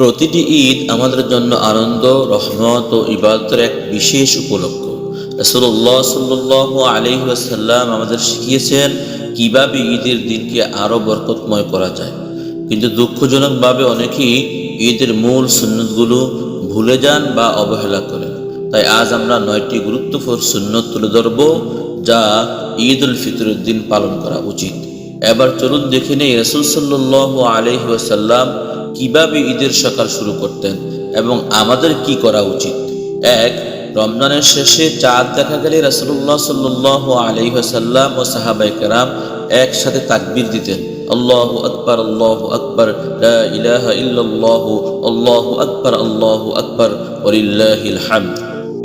প্রতিটি ঈদ আমাদের জন্য আনন্দ, রহমত ও ইবাদতের এক বিশেষ উপলক্ষ। রসুল্লাহ সাল্লাহ আলহিহাসাল্লাম আমাদের শিখিয়েছেন কীভাবে ঈদের দিনকে আরও বরকতময় করা যায়। কিন্তু দুঃখজনকভাবে অনেকেই ঈদের মূল সুন্নতগুলো ভুলে যান বা অবহেলা করেন। তাই আজ আমরা নয়টি গুরুত্বপূর্ণ সুন্নত তুলে ধরব, যা ঈদ উল ফিতরের দিন পালন করা উচিত। এবার চলুন দেখে নেই রসুল সাল্লাহ আলহিহাসাল্লাম কীভাবে ঈদের সকাল শুরু করতেন এবং আমাদের কি করা উচিত? এক, রমজানের শেষে চাঁদ দেখা গেলে রাসুল্লাহ সাল্লাহ আলহিহাসাল্লাম ও সাহাবাই কেরাম একসাথে তাকবির দিতেন। আল্লাহ আকবর আল্লাহ আকবর ইল্লাল্লাহ, আল্লাহ আকবর আল্লাহ আকবর ওলিল্লাহিল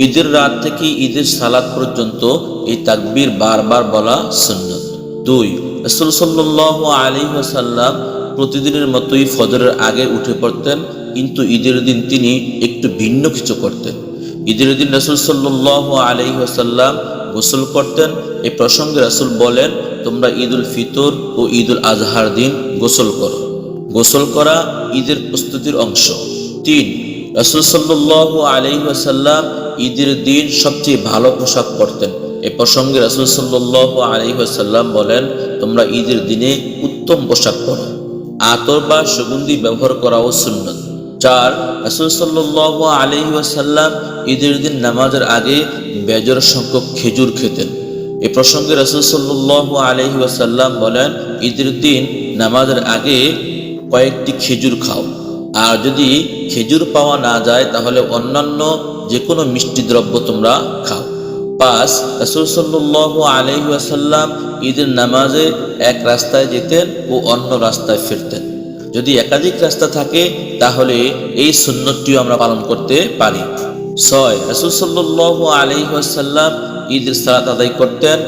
ঈদের রাত থেকে ঈদের সালাদ পর্যন্ত এই তাকবির বারবার বলা সুন্নত। দুই, রসুল সাল্লাহ আলী সাল্লাম প্রতিদিনের মতোই ফজরের আগে উঠে পড়তেন, কিন্তু ঈদের দিন তিনি একটু ভিন্ন কিছু করতেন। ঈদের দিন রসুল সাল্লাহ আলী সাল্লাম গোসল করতেন। এই প্রসঙ্গে রাসুল বলেন, তোমরা ঈদ উল ফিতর ও ঈদ উল আজহার দিন গোসল করো। গোসল করা ঈদের প্রস্তুতির অংশ। তিন, রসুল সাল্লাহ আলহিহাসাল্লাম ঈদের দিন সবচেয়ে ভালো পোশাক পরতেন। এ প্রসঙ্গে রসুল সাল্লাহ আলহিহাসাল্লাম বলেন, তোমরা ঈদের দিনে উত্তম পোশাক পরো। আতর বা সুগন্ধি ব্যবহার করাও সুন্নত। চার, রসুল সাল্লাহ আলহিহাসাল্লাম ঈদের দিন নামাজের আগে বেজর সংখ্যক খেজুর খেতেন। এ প্রসঙ্গে রসুল সাল্লাহ আলহি ওয়াসাল্লাম বলেন, ঈদের দিন নামাজের আগে কয়েকটি খেজুর খাও। আর যদি খেজুর পাওয়া না যায়, তাহলে অন্যান্য যে কোনো মিষ্টি দ্রব্য তোমরা খাও। পাঁচ রসুল সাল্লাহ আলহি ওয়াসাল্লাম ঈদের নামাজে এক রাস্তায় যেতেন ও অন্য রাস্তায় ফিরতেন। যদি একাধিক রাস্তা থাকে, তাহলে এই সুন্নতটিও আমরা পালন করতে পারি। ছয়, রসুল সাল্লাহ আলহিহাসাল্লাম ঈদের সালাত আদায় করতেন,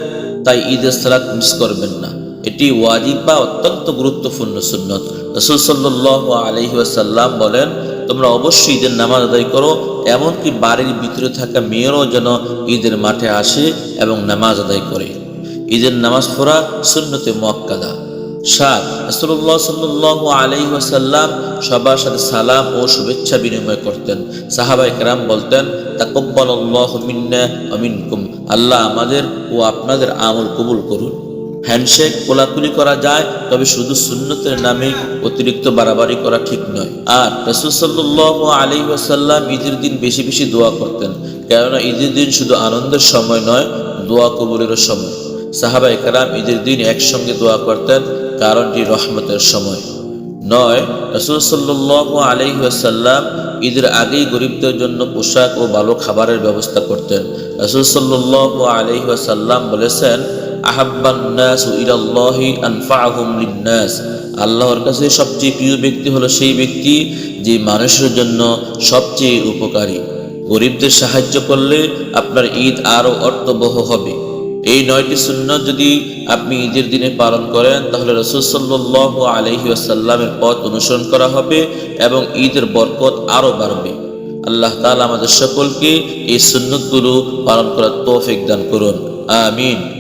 তাই ঈদের সালাত মিস করবেন না। এটি ওয়াজিব বা অত্যন্ত গুরুত্বপূর্ণ সুন্নত। রসুল সাল্লাহ আলহিহাসাল্লাম বলেন তোমরা অবশ্যই ঈদের নামাজ আদায় করো, এমনকি বাড়ির ভিতরে থাকা মেয়েরও যেন ঈদের মাঠে আসে এবং নামাজ আদায় করে। ঈদের নামাজ পড়া রসুল্লাহ সাল্লাহ আলহি ওয়াসাল্লাম সবার সাথে সালাম ও শুভেচ্ছা বিনিময় করতেন। বলতেন আল্লাহ আমাদের ও আপনাদের আমল কবুল করুন। হ্যান্ডশেক, কোলাকুলি করা যায়, তবে শুধু সুন্নতের নামে অতিরিক্ত বাড়াবাড়ি করা ঠিক নয়। আর রসুল সাল্লাহ আলি ওয়াসাল্লাম ঈদের দিন বেশি বেশি দোয়া করতেন, কেননা ঈদের দিন শুধু আনন্দের সময় নয়, দোয়া কবুলেরও সময়। সাহাবা একরাম ঈদের দিন একসঙ্গে দোয়া করতেন, কারণটি রহমতের সময়। নয়, রসুল সাল্লাহ আলহিহাসাল্লাম ঈদের আগেই গরিবদের জন্য পোশাক ও ভালো খাবারের ব্যবস্থা করতেন। রসুল সাল্লাহ আলহিহাসাল্লাম বলেছেন আহাব্বান্নাস ইরাল্লাহি আনফাহুম লিন্নাস। আল্লাহর কাছে সবচেয়ে প্রিয় ব্যক্তি হলো সেই ব্যক্তি যে মানুষের জন্য সবচেয়ে উপকারী। গরিবদের সাহায্য করলে আপনার ঈদ আরও অর্থবহ হবে। এই নয়টি শূন্য যদি আপনি ঈদের দিনে পালন করেন, তাহলে রসুল সাল্লাহ আলহি আসাল্লামের পথ অনুসরণ করা হবে এবং ঈদের বরকত আরও বাড়বে। আল্লাহ তালা আমাদের সকলকে এই সুন্নতগুলো পালন করার তৌফিক দান করুন। আমিন।